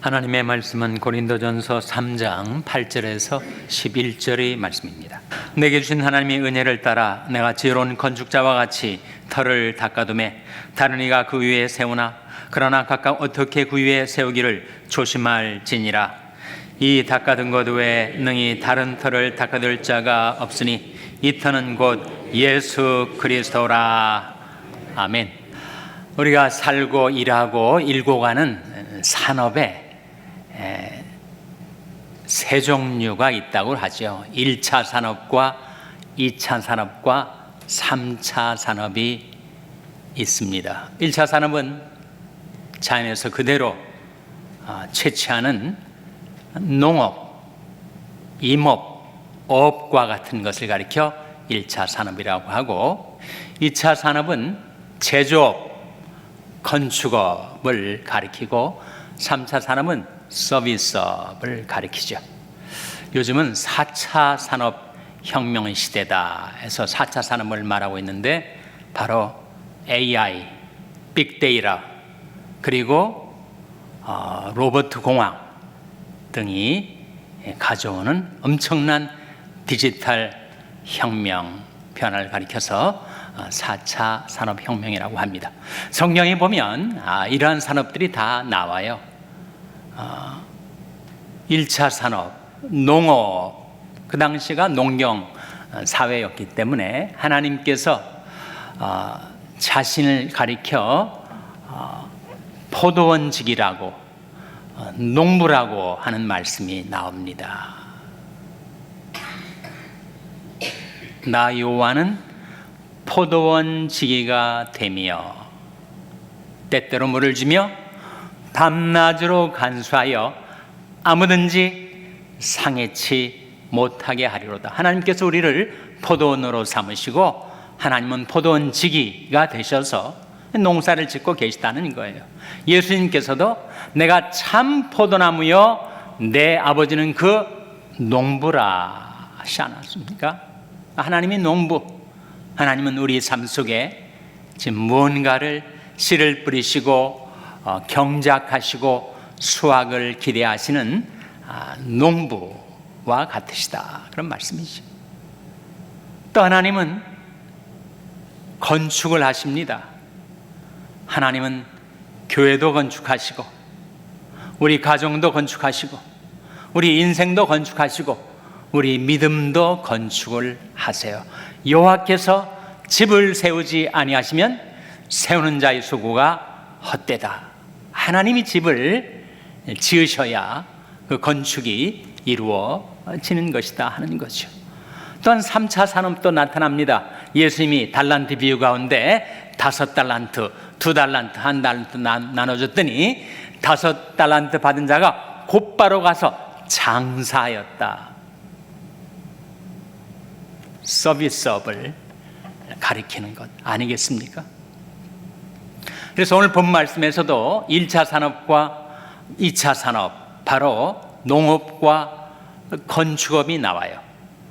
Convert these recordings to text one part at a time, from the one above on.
하나님의 말씀은 고린도전서 3장 8절에서 11절의 말씀입니다. 내게 주신 하나님의 은혜를 따라 내가 지혜로운 건축자와 같이 터를 닦아두매 다른 이가 그 위에 세우나 그러나 각각 어떻게 그 위에 세우기를 조심할지니라 이 닦아둔 것 외에 능히 다른 터를 닦아둘 자가 없으니 이 터는 곧 예수 그리스도라 아멘. 우리가 살고 일하고 일고 가는 산업에 에, 세 종류가 있다고 하죠. 1차 산업과 2차 산업과 3차 산업이 있습니다. 1차 산업은 자연에서 그대로 아, 채취하는 농업, 임업, 어업과 같은 것을 가리켜 1차 산업이라고 하고 2차 산업은 제조업, 건축업을 가리키고 3차 산업은 서비스업을 가리키죠. 요즘은 4차 산업 혁명의 시대다 해서 4차 산업을 말하고 있는데 바로 AI, 빅데이터 그리고 어, 로봇 공학 등이 가져오는 엄청난 디지털 혁명 변화를 가리켜서 4차 산업혁명이라고 합니다. 성경에 보면 아, 이러한 산업들이 다 나와요. 어, 1차 산업, 농업, 그 당시가 농경 사회였기 때문에 하나님께서 어, 자신을 가리켜 어, 포도원직이라고 어, 농부라고 하는 말씀이 나옵니다. 나 요한은 포도원 지기가 되며 때때로 물을 주며 밤낮으로 간수하여 아무든지 상해치 못하게 하리로다. 하나님께서 우리를 포도원으로 삼으시고 하나님은 포도원 지기가 되셔서 농사를 짓고 계시다는 거예요. 예수님께서도 내가 참 포도나무여 내 아버지는 그 농부라 하시 않았습니까? 하나님이 농부, 하나님은 우리 삶 속에 지금 무언가를 씨를 뿌리시고 어, 경작하시고 수확을 기대하시는 아, 농부와 같으시다 그런 말씀이죠. 또 하나님은 건축을 하십니다. 하나님은 교회도 건축하시고 우리 가정도 건축하시고 우리 인생도 건축하시고 우리 믿음도 건축을 하세요. 여호와께서 집을 세우지 아니하시면 세우는 자의 수고가 헛되다. 하나님이 집을 지으셔야 그 건축이 이루어지는 것이다 하는 거죠. 또한 3차 산업도 나타납니다. 예수님이 달란트 비유 가운데 다섯 달란트, 두 달란트, 한 달란트 나 눠줬더니 다섯 달란트 받은 자가 곧바로 가서 장사하였다. 서비스업을 가리키는 것 아니겠습니까? 그래서 오늘 본 말씀에서도 1차 산업과 2차 산업, 바로 농업과 건축업이 나와요.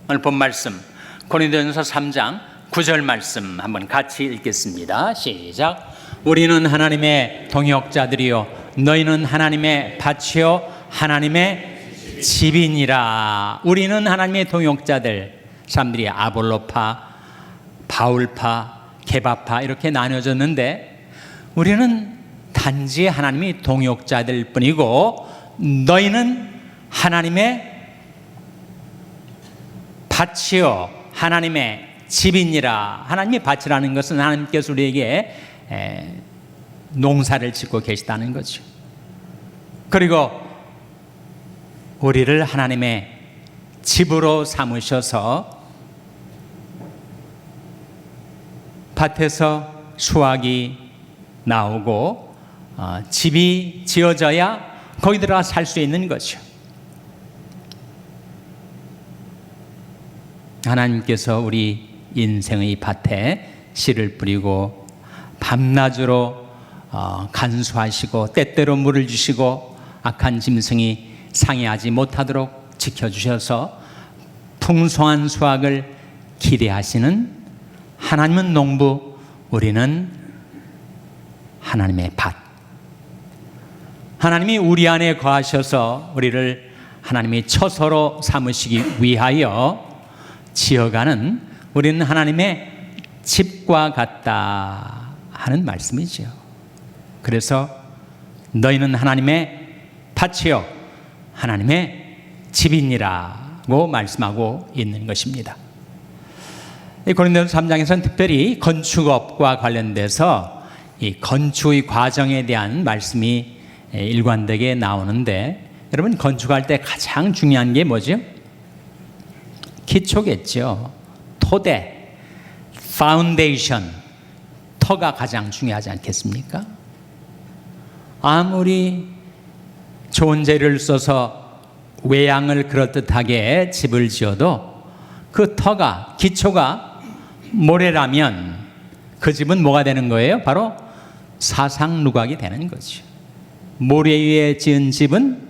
오늘 본 말씀, 고린도전서 3장 9절 말씀 한번 같이 읽겠습니다. 시작. 우리는 하나님의 동역자들이요 너희는 하나님의 밭이요 하나님의 집이니라. 우리는 하나님의 동역자들. 사람들이 아볼로파, 바울파, 개바파 이렇게 나뉘어졌는데 우리는 단지 하나님이 동역자들 뿐이고 너희는 하나님의 밭이요 하나님의 집이니라 하나님의 밭이라는 것은 하나님께서 우리에게 농사를 짓고 계시다는 거죠. 그리고 우리를 하나님의 집으로 삼으셔서 밭에서 수확이 나오고 어, 집이 지어져야 거기 들어가 살 수 있는 거죠. 하나님께서 우리 인생의 밭에 씨를 뿌리고 밤낮으로 어, 간수하시고 때때로 물을 주시고 악한 짐승이 상해하지 못하도록 지켜주셔서 풍성한 수확을 기대하시는 하나님은 농부, 우리는 하나님의 밭. 하나님이 우리 안에 거하셔서 우리를 하나님이 처소로 삼으시기 위하여 지어가는 우리는 하나님의 집과 같다 하는 말씀이죠. 그래서 너희는 하나님의 밭이요 하나님의 집이니라고 말씀하고 있는 것입니다. 이 고린도서 3장에서는 특별히 건축업과 관련돼서 이 건축의 과정에 대한 말씀이 일관되게 나오는데 여러분 건축할 때 가장 중요한 게 뭐죠? 기초겠죠. 토대, 파운데이션, 터가 가장 중요하지 않겠습니까? 아무리 좋은 재료를 써서 외양을 그럴듯하게 집을 지어도 그 터가 기초가 모래라면 그 집은 뭐가 되는 거예요? 바로 사상 누각이 되는 거죠. 모래 위에 지은 집은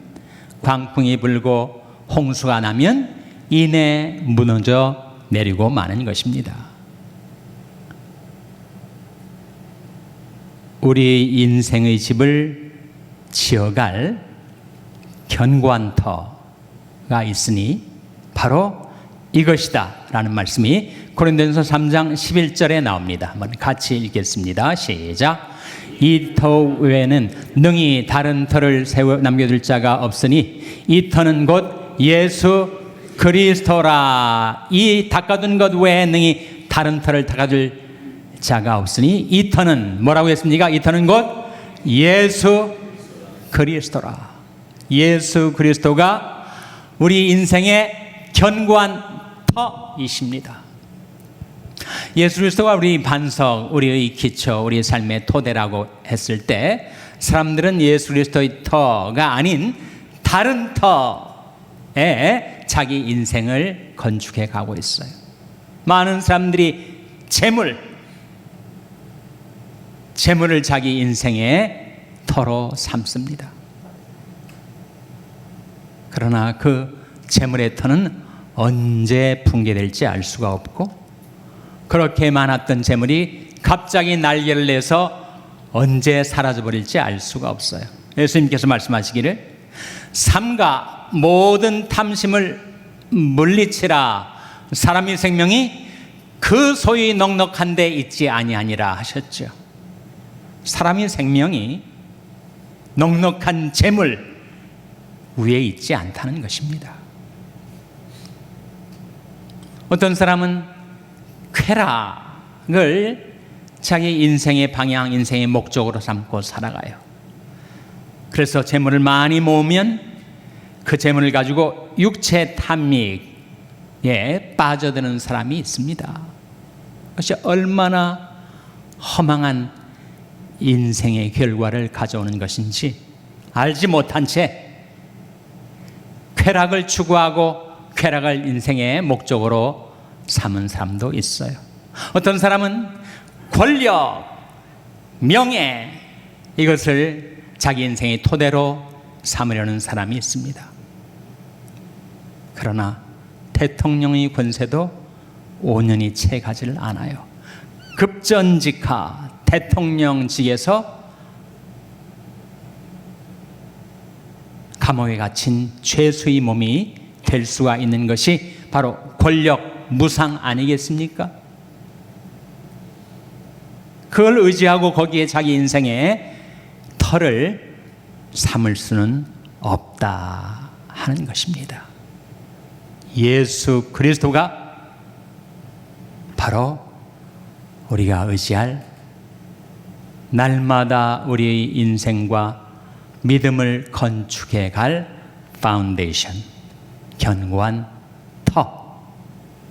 광풍이 불고 홍수가 나면 이내 무너져 내리고 마는 것입니다. 우리 인생의 집을 지어갈 견고한 터가 있으니 바로 이것이다 라는 말씀이 고린도전서 3장 11절에 나옵니다. 한번 같이 읽겠습니다. 시작. 이터 외에는 능히 다른 터를 세워 남겨둘 자가 없으니 이 터는 곧 예수 그리스도라. 이 닦아둔 것 외에 능히 다른 터를 닦아줄 자가 없으니 이 터는 뭐라고 했습니까? 이 터는 곧 예수 그리스도라. 예수 그리스도가 우리 인생의 견고한 터이십니다. 예수 그리스도가 우리 반석, 우리의 기초, 우리의 삶의 토대라고 했을 때 사람들은 예수 그리스도의 터가 아닌 다른 터에 자기 인생을 건축해 가고 있어요. 많은 사람들이 재물, 재물을 자기 인생의 터로 삼습니다. 그러나 그 재물의 터는 언제 붕괴될지 알 수가 없고 그렇게 많았던 재물이 갑자기 날개를 내서 언제 사라져 버릴지 알 수가 없어요. 예수님께서 말씀하시기를 삼가 모든 탐심을 물리치라 사람의 생명이 그 소위 넉넉한 데 있지 아니하니라 하셨죠. 사람의 생명이 넉넉한 재물 위에 있지 않다는 것입니다. 어떤 사람은 쾌락을 자기 인생의 방향, 인생의 목적으로 삼고 살아가요. 그래서 재물을 많이 모으면 그 재물을 가지고 육체 탐닉에 빠져드는 사람이 있습니다. 그것이 얼마나 허망한 인생의 결과를 가져오는 것인지 알지 못한 채 쾌락을 추구하고 쾌락을 인생의 목적으로 삼은 사람도 있어요. 어떤 사람은 권력, 명예 이것을 자기 인생의 토대로 삼으려는 사람이 있습니다. 그러나 대통령의 권세도 5년이 채 가지를 않아요. 급전직하 대통령직에서 감옥에 갇힌 죄수의 몸이 될 수가 있는 것이 바로 권력 무상 아니겠습니까? 그걸 의지하고 거기에 자기 인생의 털을 삼을 수는 없다 하는 것입니다. 예수 그리스도가 바로 우리가 의지할 날마다 우리의 인생과 믿음을 건축해 갈 파운데이션, 견고한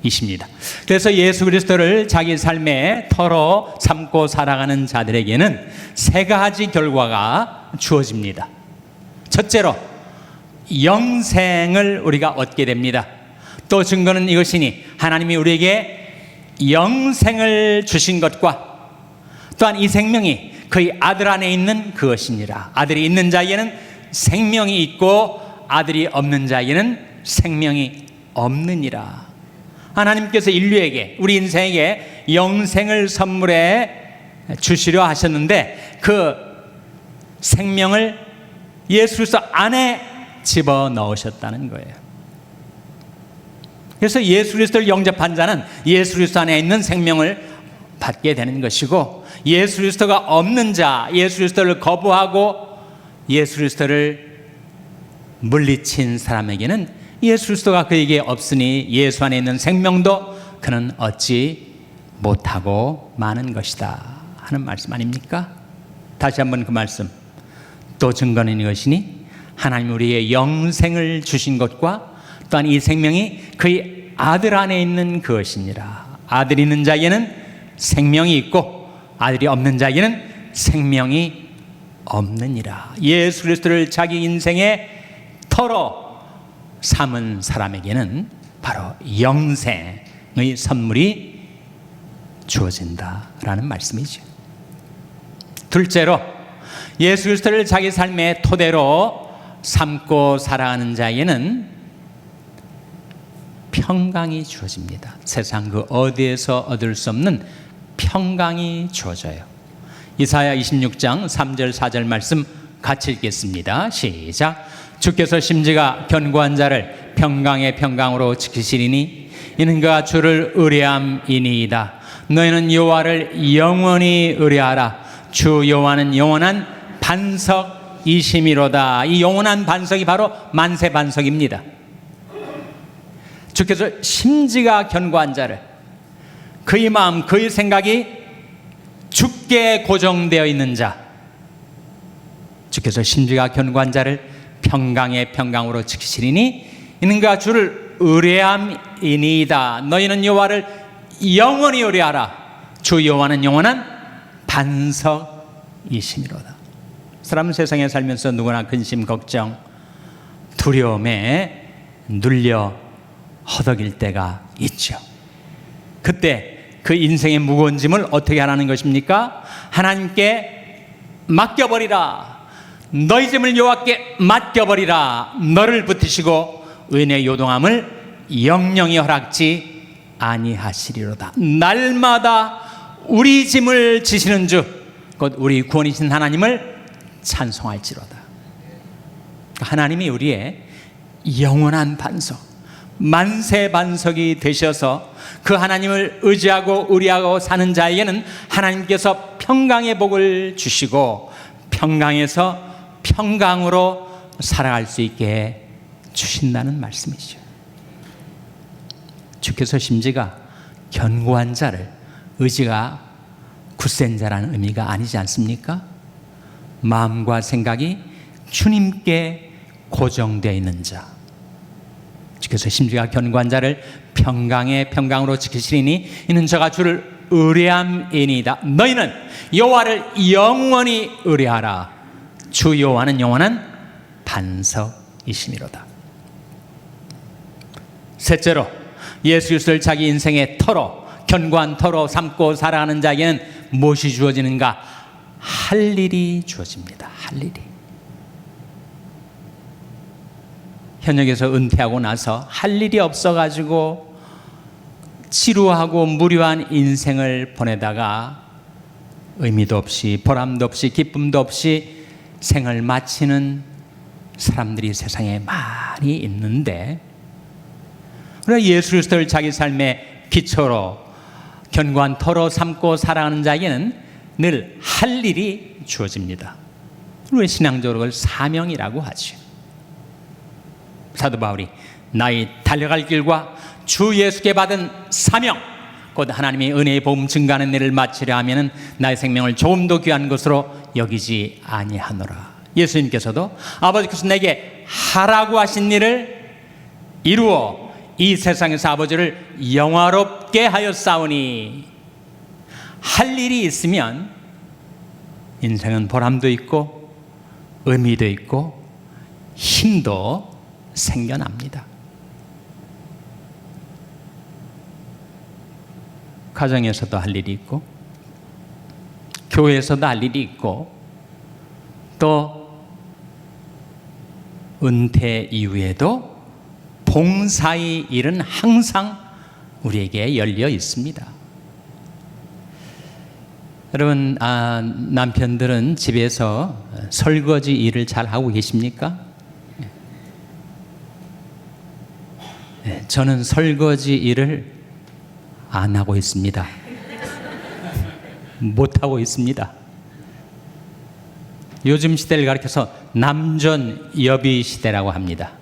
이십니다. 그래서 예수 그리스도를 자기 삶의 터로 삼고 살아가는 자들에게는 세 가지 결과가 주어집니다. 첫째로 영생을 우리가 얻게 됩니다. 또 증거는 이것이니 하나님이 우리에게 영생을 주신 것과 또한 이 생명이 그의 아들 안에 있는 그것이니라. 아들이 있는 자에게는 생명이 있고 아들이 없는 자에게는 생명이 없느니라. 하나님께서 인류에게 우리 인생에게 영생을 선물해 주시려 하셨는데 그 생명을 예수 그리스도 안에 집어 넣으셨다는 거예요. 그래서 예수 그리스도를 영접한 자는 예수 그리스도 안에 있는 생명을 받게 되는 것이고 예수 그리스도가 없는 자, 예수 그리스도를 거부하고 예수 그리스도를 물리친 사람에게는 예수 그리스도가 그에게 없으니 예수 안에 있는 생명도 그는 얻지 못하고 마는 것이다. 하는 말씀 아닙니까? 다시 한번 그 말씀. 또 증거는 이것이니 하나님 우리에게 영생을 주신 것과 또한 이 생명이 그의 아들 안에 있는 그것이니라. 아들 있는 자에게는 생명이 있고 아들이 없는 자에게는 생명이 없느니라. 예수 그리스도를 자기 인생의 터로 삼은 사람에게는 바로 영생의 선물이 주어진다라는 말씀이죠. 둘째로 예수 그리스도를 자기 삶의 토대로 삼고 살아가는 자에게는 평강이 주어집니다. 세상 그 어디에서 얻을 수 없는 평강이 주어져요. 이사야 26장 3절 4절 말씀 같이 읽겠습니다. 시작. 주께서 심지가 견고한 자를 평강의 평강으로 지키시리니 이는 그가 주를 의뢰함이니이다. 너희는 여호와를 영원히 의뢰하라. 주 여호와는 영원한 반석이심이로다. 이 영원한 반석이 바로 만세 반석입니다. 주께서 심지가 견고한 자를 그의 마음, 그의 생각이 죽게 고정되어 있는 자, 주께서 심지가 견고한 자를 평강의 평강으로 지키시리니 이는가 주를 의뢰함이니이다. 너희는 여호와를 영원히 의뢰하라. 주 여호와는 영원한 반석이심이로다. 사람은 세상에 살면서 누구나 근심, 걱정, 두려움에 눌려 허덕일 때가 있죠. 그때 그 인생의 무거운 짐을 어떻게 하라는 것입니까? 하나님께 맡겨버리라. 너희 짐을 여호와께 맡겨버리라. 너를 붙이시고 은혜 요동함을 영영히 허락지 아니하시리로다. 날마다 우리 짐을 지시는 주, 곧 우리 구원이신 하나님을 찬송할지로다. 하나님이 우리의 영원한 반석, 만세 반석이 되셔서 그 하나님을 의지하고 의리하고 사는 자에게는 하나님께서 평강의 복을 주시고 평강에서 평강으로 살아갈 수 있게 주신다는 말씀이죠. 주께서 심지가 견고한 자를 의지가 굳센 자라는 의미가 아니지 않습니까? 마음과 생각이 주님께 고정되어 있는 자. 주께서 심지가 견고한 자를 평강의 평강으로 지키시리니 이는 저가 주를 의뢰함이니이다. 너희는 여호와를 영원히 의뢰하라. 주 여호와는 영원한 반석이심이로다. 셋째로 예수 그리스도를 자기 인생의 터로 견고한 터로 삼고 살아가는 자에게는 무엇이 주어지는가? 할 일이 주어집니다. 할 일이. 현역에서 은퇴하고 나서 할 일이 없어 가지고 지루하고 무료한 인생을 보내다가 의미도 없이 보람도 없이 기쁨도 없이 생을 마치는 사람들이 세상에 많이 있는데 그러나 예수 그리스도를 자기 삶의 기초로 견고한 터로 삼고 살아가는 자에게는 늘 할 일이 주어집니다. 우리 신앙적으로 그걸 사명이라고 하죠. 사도 바울이 나의 달려갈 길과 주 예수께 받은 사명 곧 하나님의 은혜의 복음 증가하는 일을 마치려 하면은 나의 생명을 조금 더 귀한 것으로 여기지 아니하노라. 예수님께서도 아버지께서 내게 하라고 하신 일을 이루어 이 세상에서 아버지를 영화롭게 하였사오니 할 일이 있으면 인생은 보람도 있고 의미도 있고 힘도 생겨납니다. 가정에서도 할 일이 있고 교회에서도 할 일이 있고 또 은퇴 이후에도 봉사의 일은 항상 우리에게 열려 있습니다. 여러분 아, 남편들은 집에서 설거지 일을 잘 하고 계십니까? 네, 저는 설거지 일을 안 하고 있습니다. 못 하고 있습니다. 요즘 시대를 가리켜서 남존 여비 시대라고 합니다.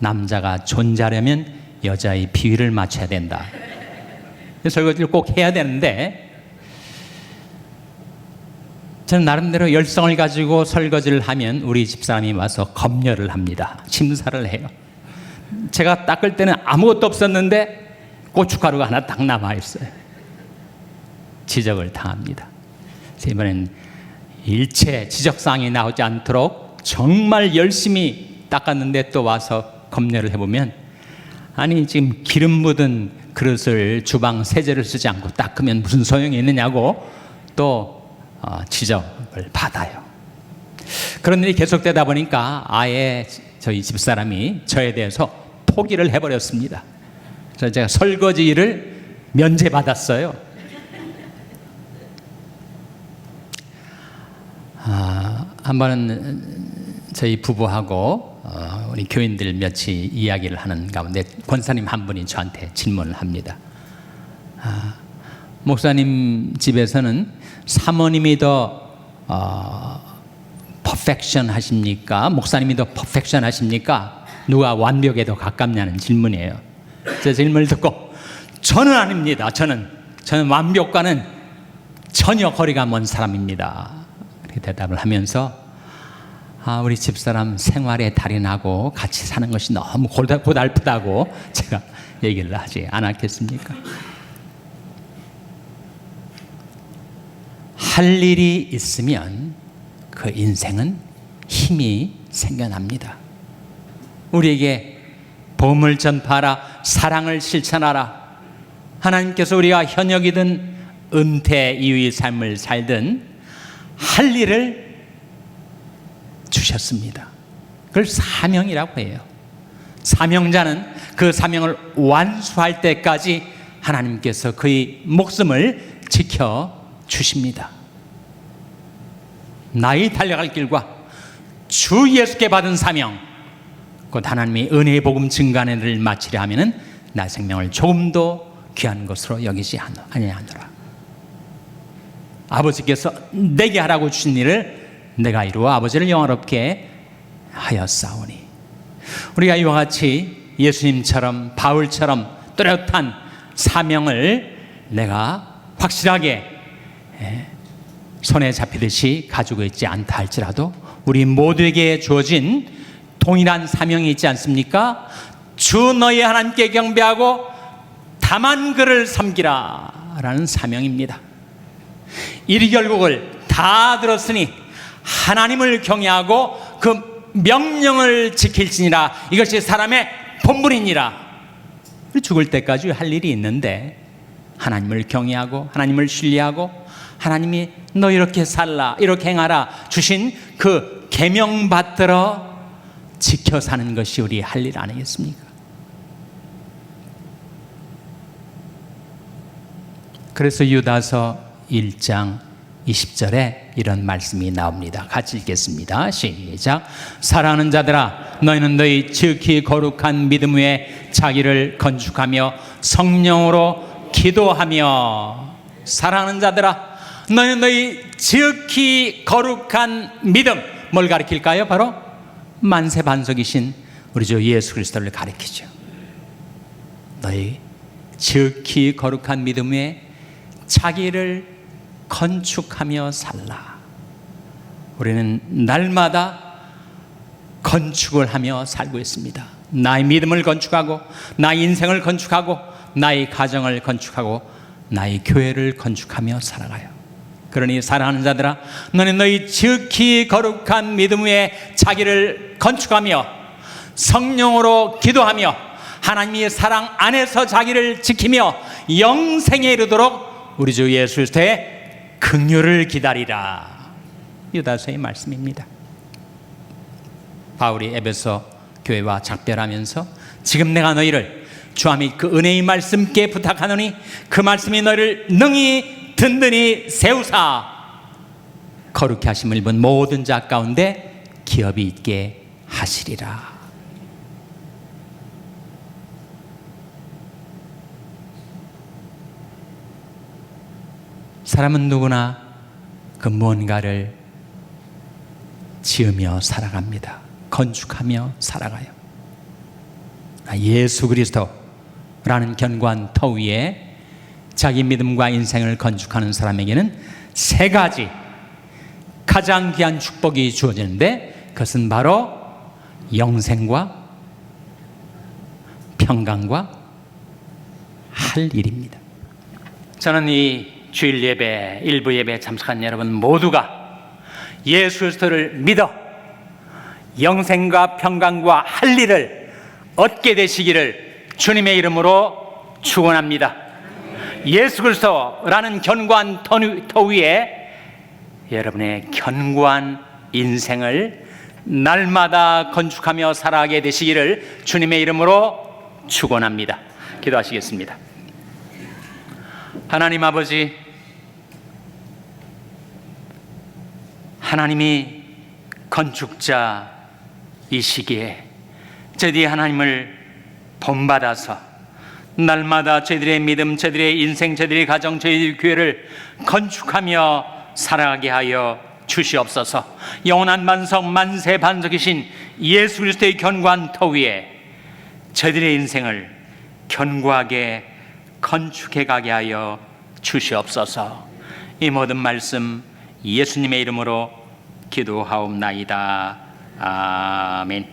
남자가 존재하려면 여자의 비위를 맞춰야 된다. 설거지를 꼭 해야 되는데 저는 나름대로 열성을 가지고 설거지를 하면 우리 집사람이 와서 검열을 합니다. 심사를 해요. 제가 닦을 때는 아무것도 없었는데 고춧가루가 하나 딱 남아 있어요. 지적을 당합니다. 이번엔 일체 지적사항이 나오지 않도록 정말 열심히 닦았는데 또 와서 검열을 해보면 아니 지금 기름 묻은 그릇을 주방 세제를 쓰지 않고 닦으면 무슨 소용이 있느냐고 또 어, 지적을 받아요. 그런 일이 계속되다 보니까 아예 저희 집사람이 저에 대해서 포기를 해버렸습니다. 그래서 제가 설거지 일을 면제받았어요. 한 번은 저희 부부하고 어, 우리 교인들 몇이 이야기를 하는 가운데 권사님 한 분이 저한테 질문을 합니다. 아, 목사님 집에서는 사모님이 더 어, 퍼펙션 하십니까? 목사님이 더 퍼펙션 하십니까? 누가 완벽에 더 가깝냐는 질문이에요. 제 질문을 듣고 저는 아닙니다. 저는 저는 완벽과는 전혀 거리가 먼 사람입니다. 이렇게 대답을 하면서 아, 우리 집사람 생활에 달인하고 같이 사는 것이 너무 고달, 고달프다고 제가 얘기를 하지 않았겠습니까? 할 일이 있으면 그 인생은 힘이 생겨납니다. 우리에게 복음을 전파하라, 사랑을 실천하라. 하나님께서 우리가 현역이든 은퇴 이후의 삶을 살든 할 일을 주셨습니다. 그걸 사명이라고 해요. 사명자는 그 사명을 완수할 때까지 하나님께서 그의 목숨을 지켜 주십니다. 나의 달려갈 길과 주 예수께 받은 사명, 곧 하나님의 은혜의 복음 증간을 마치려 하면은 나 생명을 조금도 귀한 것으로 여기지 아니하노라. 아버지께서 내게 하라고 주신 일을 내가 이루어 아버지를 영화롭게 하였사오니 우리가 이와 같이 예수님처럼 바울처럼 뚜렷한 사명을 내가 확실하게 예, 손에 잡히듯이 가지고 있지 않다 할지라도 우리 모두에게 주어진 동일한 사명이 있지 않습니까? 주 너희 하나님께 경배하고 다만 그를 섬기라 라는 사명입니다. 이리 결국을 다 들었으니 하나님을 경외하고 그 명령을 지킬지니라 이것이 사람의 본분이니라 죽을 때까지 할 일이 있는데 하나님을 경외하고 하나님을 신뢰하고 하나님이 너 이렇게 살라 이렇게 행하라 주신 그 계명 받들어 지켜 사는 것이 우리 할 일 아니겠습니까? 그래서 유다서 1장 20절에 이런 말씀이 나옵니다. 같이 읽겠습니다. 시작. 사랑하는 자들아, 너희는 너희 지극히 거룩한 믿음 위에 자기를 건축하며 성령으로 기도하며 사랑하는 자들아, 너희는 너희 지극히 거룩한 믿음 뭘 가리킬까요? 바로 만세 반석이신 우리 주 예수 그리스도를 가리키죠. 너희 지극히 거룩한 믿음 위에 자기를 건축하며 살라. 우리는 날마다 건축을 하며 살고 있습니다. 나의 믿음을 건축하고, 나의 인생을 건축하고, 나의 가정을 건축하고, 나의 교회를 건축하며 살아가요. 그러니 사랑하는 자들아, 너는 너희 지극히 거룩한 믿음 위에 자기를 건축하며 성령으로 기도하며 하나님의 사랑 안에서 자기를 지키며 영생에 이르도록 우리 주 예수 그리스도의 긍휼을 기다리라. 유다서의 말씀입니다. 바울이 에베소 교회와 작별하면서 지금 내가 너희를 주와 및그 은혜의 말씀께 부탁하노니 그 말씀이 너희를 능히 든든히 세우사 거룩히 하심을 입은 모든 자 가운데 기업이 있게 하시리라. 사람은 누구나 그 무언가를 지으며 살아갑니다. 건축하며 살아가요. 아, 예수 그리스도라는 견고한 터 위에 자기 믿음과 인생을 건축하는 사람에게는 세 가지 가장 귀한 축복이 주어지는데 그것은 바로 영생과 평강과 할 일입니다. 저는 이 주일 예배, 일부 예배에 참석한 여러분 모두가 예수 그리스도를 믿어 영생과 평강과 할 일을 얻게 되시기를 주님의 이름으로 축원합니다. 예수 그리스도라는 견고한 터 위- 터 위에 여러분의 견고한 인생을 날마다 건축하며 살아가게 되시기를 주님의 이름으로 축원합니다. 기도하시겠습니다. 하나님 아버지 하나님이 건축자이시기에 저희들이 하나님을 본받아서 날마다 저희들의 믿음, 저희들의 인생, 저희들의 가정, 저희들의 교회를 건축하며 살아가게 하여 주시옵소서. 영원한 만성 만세 반석이신 예수 그리스도의 견고한 터 위에 저희들의 인생을 견고하게 건축해 가게 하여 주시옵소서. 이 모든 말씀 예수님의 이름으로 기도하옵나이다. 아멘.